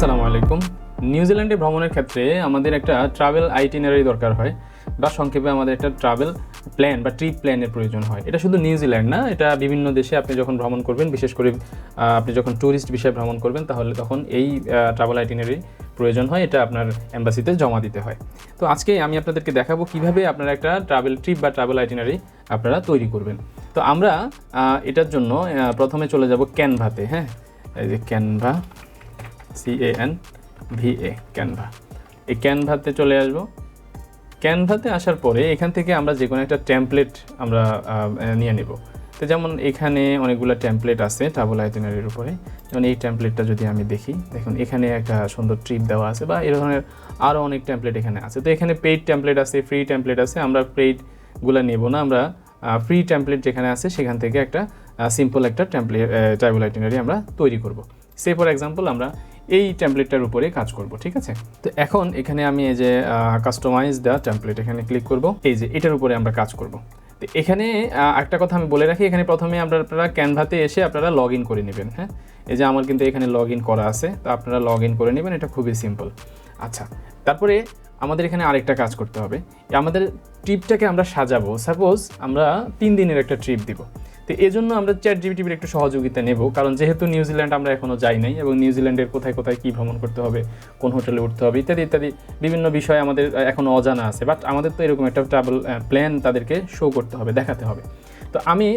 আসসালামু আলাইকুম। নিউজিল্যান্ডে ভ্রমণের ক্ষেত্রে আমাদের একটা ট্রাভেল আইটিনারি দরকার হয় বা সংক্ষেপে আমাদের একটা ট্রাভেল প্ল্যান বা ট্রিপ প্ল্যানের প্রয়োজন হয়। এটা শুধু নিউজিল্যান্ড না, এটা বিভিন্ন দেশে আপনি যখন ভ্রমণ করবেন, বিশেষ করে আপনি যখন ট্যুরিস্ট বিষয়ে ভ্রমণ করবেন, তাহলে তখন এই ট্রাভেল আইটিনারি প্রয়োজন হয়, এটা আপনার এম্বাসিতে জমা দিতে হয়। তো আজকে আমি আপনাদেরকে দেখাবো কীভাবে আপনারা একটা ট্রাভেল ট্রিপ বা ট্রাভেল আইটিনারি আপনারা তৈরি করবেন। তো আমরা এটার জন্য প্রথমে চলে যাব ক্যানভাতে হ্যাঁ? এই যে Canva C A N V A Canva এই ক্যানভাতে চলে আসব। ক্যানভাতে আসার পরে এখান থেকে আমরা যে কোনো একটা টেমপ্লেট আমরা নিয়ে নেব। তো যেমন এখানে অনেকগুলো টেমপ্লেট আছে ট্রাভেল আইটিনারির উপরে। যেমন এই টেমপ্লেটটা যদি আমি দেখি, দেখুন এখানে একটা সুন্দর ট্রিপ দেওয়া আছে বা এই ধরনের আরও অনেক টেমপ্লেট এখানে আছে। তো এখানে পেইড টেমপ্লেট আছে ফ্রি টেমপ্লেট আছে, আমরা পেইডগুলো নেব না, আমরা ফ্রি টেমপ্লেট যেখানে আছে সেখান থেকে একটা সিম্পল একটা টেমপ্লেট ট্রাভেল আইটিনারি আমরা তৈরি করব। সে ফর এক্সাম্পল আমরা এই টেমপ্লেটটার উপরে কাজ করব, ঠিক আছে? তো এখন এখানে আমি এই যে কাস্টমাইজ দ্য টেমপ্লেট এখানে ক্লিক করব। এই যে, এটার উপরে আমরা কাজ করব। তো এখানে একটা কথা আমি বলে রাখি, এখানে প্রথমে আপনারা ক্যানভাতে এসে আপনারা লগ ইন করে নেবেন হ্যাঁ? এই যে, আমার কিন্তু এখানে লগ ইন করা আছে, তো আপনারা লগ ইন করে নেবেন, এটা খুবই সিম্পল আচ্ছা তারপরে আমাদের এখানে আরেকটা কাজ করতে হবে। আমাদের ট্রিপটাকে আমরা সাজাবো। সাপোজ আমরা তিন দিনের একটা ট্রিপ দিব। তো এই জন্য আমরা চ্যাট জিবিটিভির একটু সহযোগিতা নেব, কারণ যেহেতু নিউজিল্যান্ড আমরা এখনও যাই নাই এবং নিউজিল্যান্ডের কোথায় কোথায় কী ভ্রমণ করতে হবে, কোন হোটেলে উঠতে হবে, ইত্যাদি ইত্যাদি বিভিন্ন বিষয় আমাদের এখনও অজানা আছে। বাট আমাদের তো এরকম একটা ট্রাভেল প্ল্যান তাদেরকে শো করতে হবে, দেখাতে হবে। তো আমি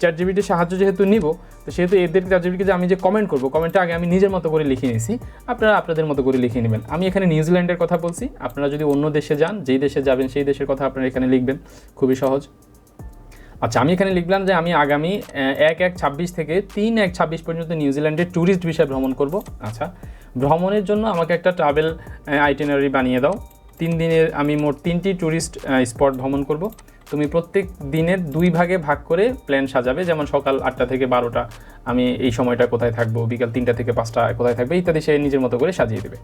চ্যাট জিবিটির সাহায্য যেহেতু নিব, তো সেহেতু এদের চ্যাট জিবিটিকে যে আমি যে কমেন্ট করব কমেন্টটা আগে আমি নিজের মতো করে লিখে নিয়েছি আপনারা আপনাদের মতো করে লিখে নেবেন। আমি এখানে নিউজিল্যান্ডের কথা বলছি, আপনারা যদি অন্য দেশে যান, যেই দেশে যাবেন সেই দেশের কথা আপনারা এখানে লিখবেন, খুবই সহজ। আচ্ছা আমি এখানে লিখলাম যে আমি আগামী এক এক ছাব্বিশ থেকে তিন এক ছাব্বিশ পর্যন্ত নিউজিল্যান্ডের ট্যুরিস্ট ভিসায় ভ্রমণ করব। আচ্ছা ভ্রমণের জন্য আমাকে একটা ট্রাভেল আইটেনারি বানিয়ে দাও। তিন দিনের, আমি মোট তিনটি ট্যুরিস্ট স্পট ভ্রমণ করব। তুমি প্রত্যেক দিনের দুই ভাগে ভাগ করে প্ল্যান সাজাবে, যেমন সকাল আটটা থেকে বারোটা, আমি এই সময়টা কোথায় থাকব, বিকাল তিনটা থেকে পাঁচটা কোথায় থাকবে, ইত্যাদি সে নিজের মতো করে সাজিয়ে দেবে।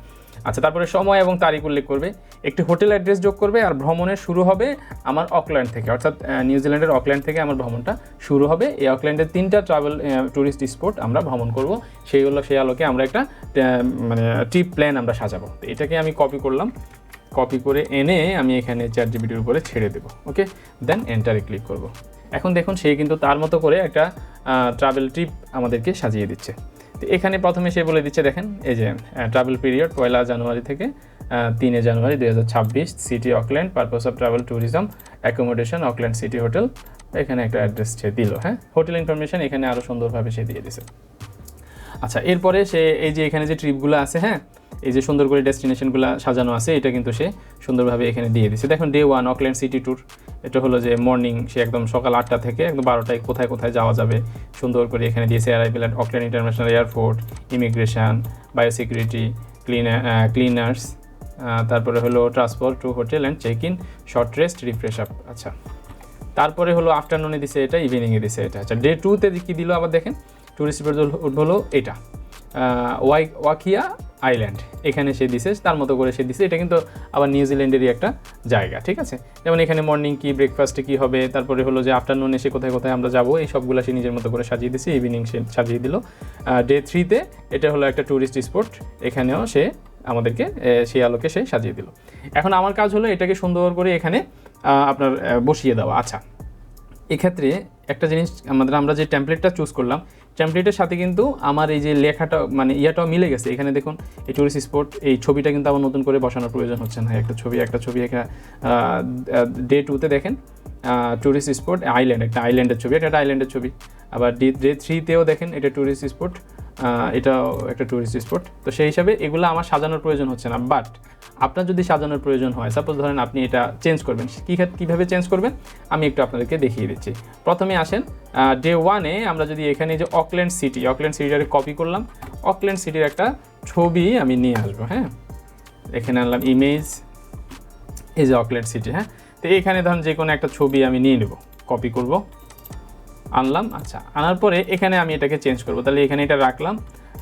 আচ্ছা তারপরে সময় এবং তারিখ উল্লেখ করবে। একটি হোটেল অ্যাড্রেস যোগ করবে আর ভ্রমণের শুরু হবে আমার অকল্যান্ড থেকে, অর্থাৎ নিউজিল্যান্ডের অকল্যান্ড থেকে আমার ভ্রমণটা শুরু হবে। এই অকল্যান্ডের তিনটা ট্রাভেল ট্যুরিস্ট স্পট আমরা ভ্রমণ করব। সেই হলো, সেই আলোকে আমরা একটা মানে ট্রিপ প্ল্যান আমরা সাজাবো। তো এটাকে আমি কপি করলাম। কপি করে এনে আমি এখানে চ্যাট জিবিটির উপরে ছেড়ে দেবো ওকে দেন এন্টারে ক্লিক করব। এখন দেখুন, সে কিন্তু তার মতো করে একটা ট্রাভেল ট্রিপ আমাদেরকে সাজিয়ে দিচ্ছে। তো এখানে প্রথমে সে বলে দিচ্ছে, দেখেন, এই যে ট্রাভেল পিরিয়ড পয়লা জানুয়ারি থেকে তিনে জানুয়ারি দুই হাজার ছাব্বিশ city Auckland purpose of travel tourism accommodation Auckland city hotel এখানে একটা অ্যাড্রেস সে দিল হ্যাঁ? হোটেল ইনফরমেশন এখানে আরও সুন্দরভাবে সে দিয়ে দিছে। আচ্ছা এরপরে সে এই যে এখানে যে ট্রিপগুলো আছে হ্যাঁ এই যে সুন্দর করে ডেস্টিনেশনগুলো সাজানো আছে, এটা কিন্তু সে সুন্দরভাবে এখানে দিয়ে দিছে। দেখুন day one Auckland city tour এটা হলো যে মর্নিং সে একদম সকাল আটটা থেকে একদম বারোটায় কোথায় কোথায় যাওয়া যাবে, সুন্দর করে এখানে দিয়েছে arrival at Auckland international airport immigration biosecurity cleaner cleaners তারপরে হলো transport to hotel and check in short rest refresh up আচ্ছা তারপরে হলো আফটারনুনে দিছে এটা ইভিনিংয়ে দিছে এটা। আচ্ছা ডে টুতে কী দিল আবার দেখেন? টুরিস্ট উঠবে হলো এটা। ওয়াই ওয়াকিয়া আইল্যান্ড এখানে সে দিছে, তার মতো করে সে দিছে। এটা কিন্তু আবার নিউজিল্যান্ডেরই একটা জায়গা, ঠিক আছে? যেমন এখানে মর্নিং কি ব্রেকফাস্টে কি হবে, তারপরে হলো যে আফটারনুন এসে কোথায় কোথায় আমরা যাব, এই সবগুলো সে নিজের মতো করে সাজিয়ে দিছে ইভিনিং সে সাজিয়ে দিল। ডে থ্রিতে এটা হলো একটা ট্যুরিস্ট স্পট এখানেও সে আমাদেরকে সেই আলোকে সে সাজিয়ে দিল। এখন আমার কাজ হলো এটাকে সুন্দর করে এখানে আপনার বসিয়ে দেওয়া। আচ্ছা এক্ষেত্রে একটা জিনিস আমাদের, আমরা যে টেমপ্লেটটা চুজ করলাম টেমপ্লেটের সাথে কিন্তু আমার এই যে লেখাটা মানে ইয়াটাও মিলে গেছে। এখানে দেখুন, এই টুরিস্ট স্পট এই ছবিটা কিন্তু আবার নতুন করে বসানোর প্রয়োজন হচ্ছে না। একটা ছবি একটা ছবি এখানে ডে টুতে দেখেন টুরিস্ট স্পট আইল্যান্ড একটা আইল্যান্ডের ছবি, এটা একটা আইল্যান্ডের ছবি। আবার ডে ডে থ্রিতেও দেখেন, এটা টুরিস্ট স্পট এটাও একটা টুরিস্ট স্পট তো সেই হিসাবে এগুলো আমার সাজানোর প্রয়োজন হচ্ছে না বাট আপনার যদি সাজানোর প্রয়োজন হয় সাপোজ ধরেন আপনি এটা চেঞ্জ করবেন, কী কীভাবে চেঞ্জ করবেন? আমি একটু আপনাদেরকে দেখিয়ে দিচ্ছি। প্রথমে আসেন ডে ওয়ানে আমরা যদি এখানে যে অকল্যান্ড সিটি অকল্যান্ড সিটিটাকে কপি করলাম অকল্যান্ড সিটির একটা ছবি আমি নিয়ে আসব হ্যাঁ? এখানে আনলাম ইমেজ এই যে অকল্যান্ড সিটি হ্যাঁ? তো এখানে ধরুন যে কোনো একটা ছবি আমি নিয়ে নেব কপি করব। আনলাম আচ্ছা আনার পরে এখানে আমি এটাকে চেঞ্জ করব। তাহলে এখানে এটা রাখলাম।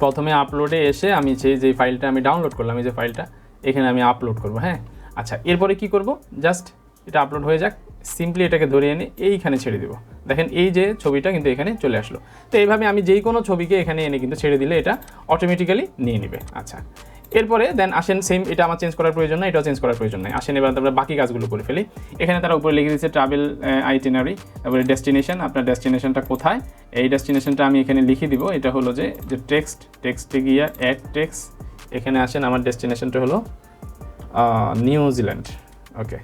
প্রথমে আপলোডে এসে আমি সেই যে ফাইলটা আমি ডাউনলোড করলাম, এই যে ফাইলটা এখানে আমি আপলোড করব হ্যাঁ? আচ্ছা এরপরে কি করব? জাস্ট এটা আপলোড হয়ে যাক সিম্পলি এটাকে ধরে এনে এইখানে ছেড়ে দেবো। দেখেন এই যে ছবিটা কিন্তু এখানে চলে আসলো। তো এইভাবে আমি যেই কোনো ছবিকে এখানে এনে কিন্তু ছেড়ে দিলে এটা অটোমেটিক্যালি নিয়ে নেবে। আচ্ছা এরপরে দেন আসেন সেম এটা আমার চেঞ্জ করার প্রয়োজন না এটাও চেঞ্জ করার প্রয়োজন নাই। আসেন, এবার আমরা বাকি কাজগুলো করে ফেলি। এখানে তারা উপরে লিখে দিচ্ছে ট্রাভেল আইটিনারি তারপরে ডেস্টিনেশন আপনার ডেস্টিনেশনটা কোথায়? এই ডেস্টিনেশনটা আমি এখানে লিখে দিব, এটা হলো যে যে টেক্সট টেক্সটে গিয়া অ্যাড টেক্সট এখানে আসেন আমার ডেস্টিনেশনটা হলো নিউজিল্যান্ড ওকে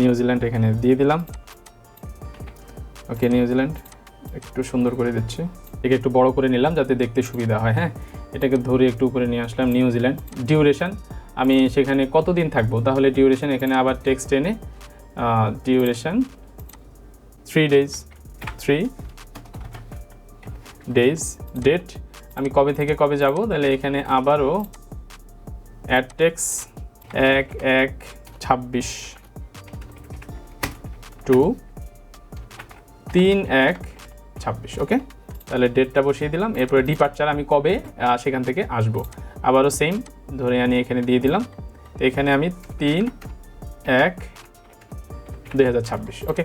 নিউজিল্যান্ড এখানে দিয়ে দিলাম। ওকে নিউজিল্যান্ড একটু সুন্দর করে দিচ্ছি। একে একটু বড় করে নিলাম যাতে দেখতে সুবিধা হয় হ্যাঁ? এটাকে ধরে একটু উপরে নিয়ে আসলাম নিউজিল্যান্ড ডিউরেশন আমি সেখানে কতদিন থাকব? তাহলে ডিউরেশান এখানে আবার টেক্সট এনে duration three days three days date আমি কবে থেকে কবে যাব? তাহলে এখানে আবারও অ্যাড টেক্স এক এক, ছাব্বিশ টু তিন, এক, ছাব্বিশ ওকে তাহলে ডেটটা বসিয়ে দিলাম। এরপরে ডিপার্চার আমি কবে সেখান থেকে আসব। আবারও সেম ধরে আনি এখানে দিয়ে দিলাম। তো এখানে আমি তিন, এক, দুই ওকে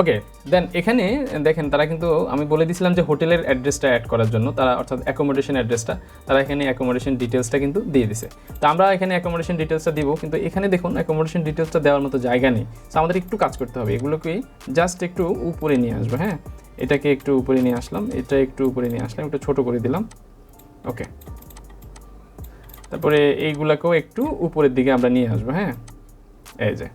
ওকে দেন এখানে দেখেন তারা কিন্তু, আমি বলে দিয়েছিলাম যে হোটেলের অ্যাড্রেসটা অ্যাড করার জন্য, তারা অর্থাৎ অ্যাকোমোডেশন অ্যাড্রেসটা তারা এখানে অ্যাকোমোডেশন ডিটেলসটা কিন্তু দিয়ে দিছে। তো আমরা এখানে অ্যাকোমোডেশন ডিটেলসটা দিব, কিন্তু এখানে দেখুন অ্যাকোমোডেশন ডিটেলসটা দেওয়ার মতো জায়গা নেই। তো আমাদের একটু কাজ করতে হবে এগুলোকে জাস্ট একটু উপরে নিয়ে আসব হ্যাঁ? এটাকে একটু উপরে নিয়ে আসলাম, এটা একটু উপরে নিয়ে আসলাম, একটু ছোট করে দিলাম। ওকে তারপরে এইগুলাকেও একটু উপরের দিকে আমরা নিয়ে আসব হ্যাঁ? এই যে।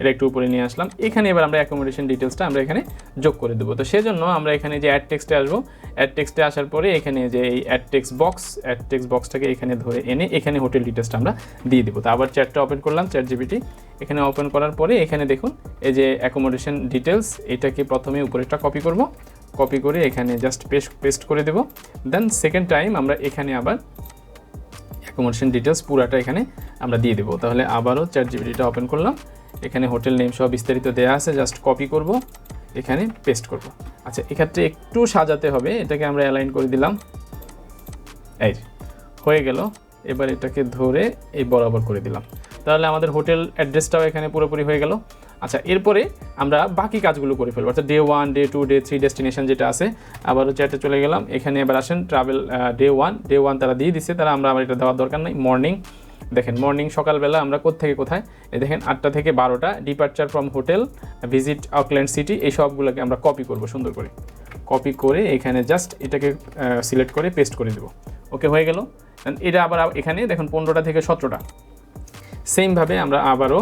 এটা একটু উপরে নিয়ে আসলাম। এখানে এবার আমরা অ্যাকোমোডেশন ডিটেলসটা আমরা এখানে যোগ করে দেবো। তো সেজন্য আমরা এখানে যে অ্যাড টেক্সটে আসব অ্যাড টেক্সটে আসার পরে এখানে যে এই add text box add text বক্সটাকে এখানে ধরে এনে এখানে হোটেল ডিটেলসটা আমরা দিয়ে দেবো। তো আবার চ্যাটটা ওপেন করলাম চ্যাট জিবিটি এখানে ওপেন করার পরে এখানে দেখুন, এই যে অ্যাকোমোডেশন ডিটেলস এটাকে প্রথমে উপরেরটা কপি করব। কপি করে এখানে জাস্ট পেস্ট পেস্ট করে দেব। দেন সেকেন্ড টাইম আমরা এখানে আবার অ্যাকোমোডেশন ডিটেলস পুরাটা এখানে আমরা দিয়ে দেবো। তাহলে আবারও চ্যাট জিবিটিটা ওপেন করলাম। এখানে হোটেল নেম সহ বিস্তারিত দেওয়া আছে জাস্ট কপি করব, এখানে পেস্ট করব। আচ্ছা এক্ষেত্রে একটু সাজাতে হবে, এটাকে আমরা অ্যালাইন করে দিলাম। এই হয়ে গেল, এবার এটাকে ধরে এই বরাবর করে দিলাম। তাহলে আমাদের হোটেল অ্যাড্রেসটাও এখানে পুরোপুরি হয়ে গেল। আচ্ছা এরপরে আমরা বাকি কাজগুলো করে ফেলব। অর্থাৎ day one day two day three destination যেটা আছে, আবারও চ্যাটে চলে গেলাম। এখানে এবার আসেন travel day one day one তারা দিয়ে দিচ্ছে তারা আমরা আবার এটা দেওয়ার দরকার নাই। মর্নিং দেখেন মর্নিং সকালবেলা আমরা কোত্থেকে কোথায়? দেখেন, আটটা থেকে বারোটা departure from hotel visit Auckland city এই সবগুলোকে আমরা কপি করব সুন্দর করে। কপি করে এখানে জাস্ট এটাকে সিলেক্ট করে পেস্ট করে দেবো। ওকে হয়ে গেল? এটা আবার এখানে দেখুন, পনেরোটা থেকে সতেরোটা। সেমভাবে আমরা আবারও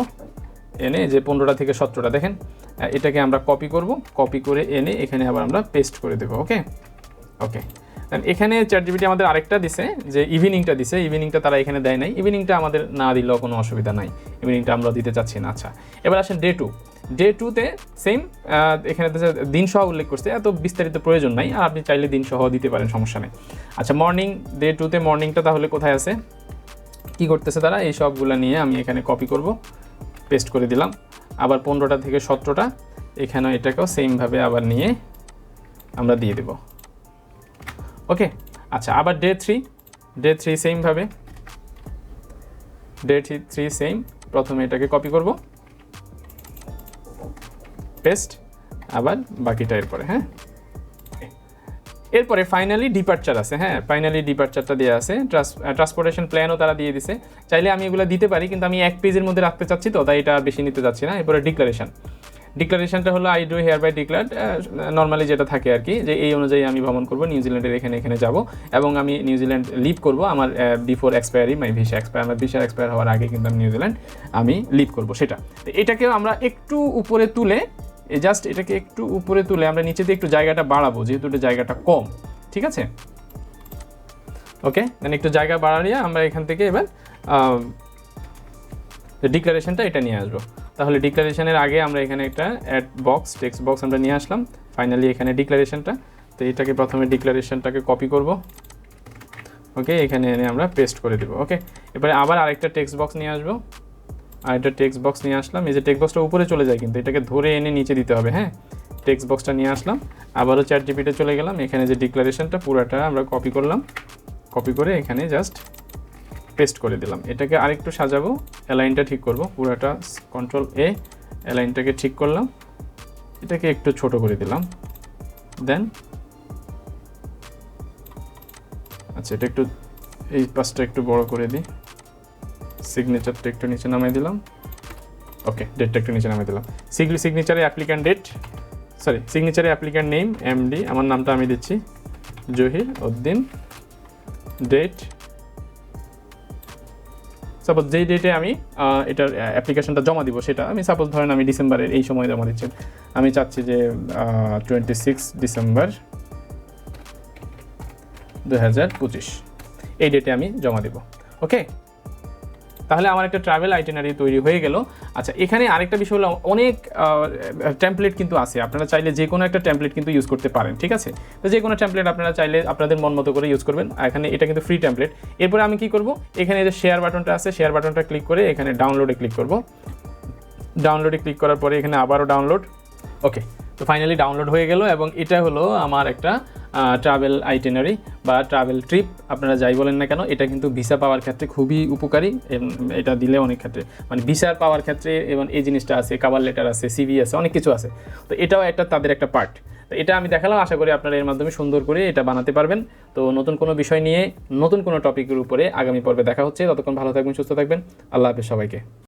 এনে যে পনেরোটা থেকে সতেরোটা, দেখেন এটাকে আমরা কপি করব। কপি করে এনে এখানে আবার আমরা পেস্ট করে দেবো ওকে ওকে দেন এখানে চ্যাট জিবিটি আমাদের আরেকটা দিছে, যে ইভিনিংটা দিছে ইভিনিংটা তারা এখানে দেয় নাই। ইভিনিংটা আমাদের না দিলেও কোনো অসুবিধা নাই। ইভিনিংটা আমরা দিতে চাচ্ছি না আচ্ছা। এবার আসেন ডে টু ডে টুতে সেম এখানে দিন সহ উল্লেখ করছে, এত বিস্তারিত প্রয়োজন নাই, আর আপনি চাইলে দিন সহ দিতে পারেন, সমস্যা নেই। আচ্ছা মর্নিং ডে টুতে মর্নিংটা তাহলে কোথায় আছে? কি করতেছে তারা? এই সবগুলো নিয়ে আমি এখানে কপি করব পেস্ট করে দিলাম। আবার পনেরোটা থেকে সতেরোটা এখানে এটাকেও সেমভাবে আবার নিয়ে আমরা দিয়ে দেব। ওকে আচ্ছা আবার ডে থ্রি ডে থ্রি সেমভাবে ডে থ্রি থ্রি সেম প্রথমে এটাকে কপি করব। পেস্ট আবার বাকিটা এরপরে হ্যাঁ? এরপরে ফাইনালি ডিপার্চার আছে হ্যাঁ? ফাইনালি ডিপার্চারটা দেওয়া আছে। ট্রান্সপোর্টেশন প্ল্যানও তারা দিয়ে দিছে। চাইলে আমি এগুলো দিতে পারি, কিন্তু আমি এক পেজের মধ্যে রাখতে চাচ্ছি তো, তাই এটা বেশি নিতে চাচ্ছি না। এরপরে ডিক্লারেশন ডিক্লারেশনটা হলো I do hereby declare normally যেটা থাকে আর কি, যে এই অনুযায়ী আমি ভ্রমণ করব নিউজিল্যান্ডের এখানে এখানে যাব এবং আমি নিউজিল্যান্ড লিভ করব আমার before expiry my visa expire আমার ভিসা এক্সপায়ার হওয়ার আগে কিন্তু আমি নিউজিল্যান্ড আমি লিভ করব, সেটা। তো এটাকেও আমরা একটু উপরে তুলে জাস্ট এটাকে একটু উপরে তুলে আমরা নিচেতে একটু জায়গাটা বাড়াবো, যেহেতু এটা জায়গাটা কম, ঠিক আছে? ওকে দেন একটু জায়গা বাড়াইয়ে আমরা এখান থেকে এবার ডিক্লারেশনটা এটা নিয়ে আসব। তাহলে ডিক্লারেশনের আগে আমরা এখানে একটা অ্যাড বক্স টেক্সট বক্স আমরা নিয়ে আসলাম। ফাইনালি এখানে ডিক্লারেশনটা তো এটাকে প্রথমে ডিক্লারেশনটাকে কপি করব। ওকে এখানে এনে আমরা পেস্ট করে দেবো। ওকে এবারে আবার আরেকটা টেক্সট বক্স নিয়ে আসব। আর একটা টেক্সট বক্স নিয়ে আসলাম। এই যে টেক্সট বক্সটা উপরে চলে যায় কিন্তু, এটাকে ধরে এনে নিচে দিতে হবে হ্যাঁ? টেক্সট বক্সটা নিয়ে আসলাম। আবারও চ্যাট জিপিতে চলে গেলাম। এখানে যে ডিক্লারেশনটা পুরাটা আমরা কপি করলাম। কপি করে এখানে জাস্ট পেস্ট করে দিলাম। এটাকে আরেকটু সাজাবো অ্যালাইনটা ঠিক করব, পুরোটা কন্ট্রোল এ অ্যালাইনটাকে ঠিক করলাম, এটাকে একটু ছোট করে দিলাম দেন আচ্ছা এটা একটু এই পাশটা একটু বড় করে দিই সিগনেচারটা একটু নিচে নামিয়ে দিলাম ওকে ডেটটা একটু নিচে নামিয়ে দিলাম। সিগলি সিগনেচারে অ্যাপ্লিক্যান্ট ডেট সরি সিগনেচারে অ্যাপ্লিক্যান্ট নেম এমডি আমার নামটা আমি দিচ্ছি, জহির উদ্দিন ডেট সাপোজ যেই ডেটে আমি এটার অ্যাপ্লিকেশনটা জমা দিব সেটা, আমি সাপোজ ধরেন আমি ডিসেম্বরের এই সময় জমা দিচ্ছি। আমি চাচ্ছি যে টোয়েন্টি সিক্স ডিসেম্বর দু হাজার পঁচিশ। এই ডেটে আমি জমা দিব। ওকে তাহলে আমার একটা ট্রাভেল আইটেনারি তৈরি হয়ে গেল। আচ্ছা এখানে আরেকটা বিষয় হলো, অনেক টেমপ্লেট কিন্তু আছে। আপনারা চাইলে যে কোনো একটা টেমপ্লেট কিন্তু ইউজ করতে পারেন, ঠিক আছে? তো যে কোনো টেমপ্লেট আপনারা চাইলে আপনাদের মন মতো করে ইউজ করবেন। এখানে এটা কিন্তু ফ্রি টেমপ্লেট এরপরে আমি কি করব? এখানে যে শেয়ার বাটনটা আছে শেয়ার বাটনটা ক্লিক করে এখানে ডাউনলোডে ক্লিক করব। ডাউনলোডে ক্লিক করার পরে এখানে আবারও ডাউনলোড ওকে তো ফাইনালি ডাউনলোড হয়ে গেল এবং এটা হলো আমার একটা ট্রাভেল আইটেনারি বা ট্রাভেল ট্রিপ আপনারা যাই বলেন না কেন, এটা কিন্তু ভিসা পাওয়ার ক্ষেত্রে খুবই উপকারী এটা দিলে অনেক ক্ষেত্রে মানে ভিসা পাওয়ার ক্ষেত্রে এবং এই জিনিসটা আছে কাভার লেটার আছে সিভি আছে, অনেক কিছু আছে। তো এটাও একটা তাদের একটা পার্ট তো এটা আমি দেখালাম, আশা করি আপনারা এর মাধ্যমে সুন্দর করে এটা বানাতে পারবেন। তো নতুন কোনো বিষয় নিয়ে নতুন কোনো টপিকের উপরে আগামী পর্বে দেখা হচ্ছে। ততক্ষণ ভালো থাকবেন, সুস্থ থাকবেন। আল্লাহ হাফেজ সবাইকে।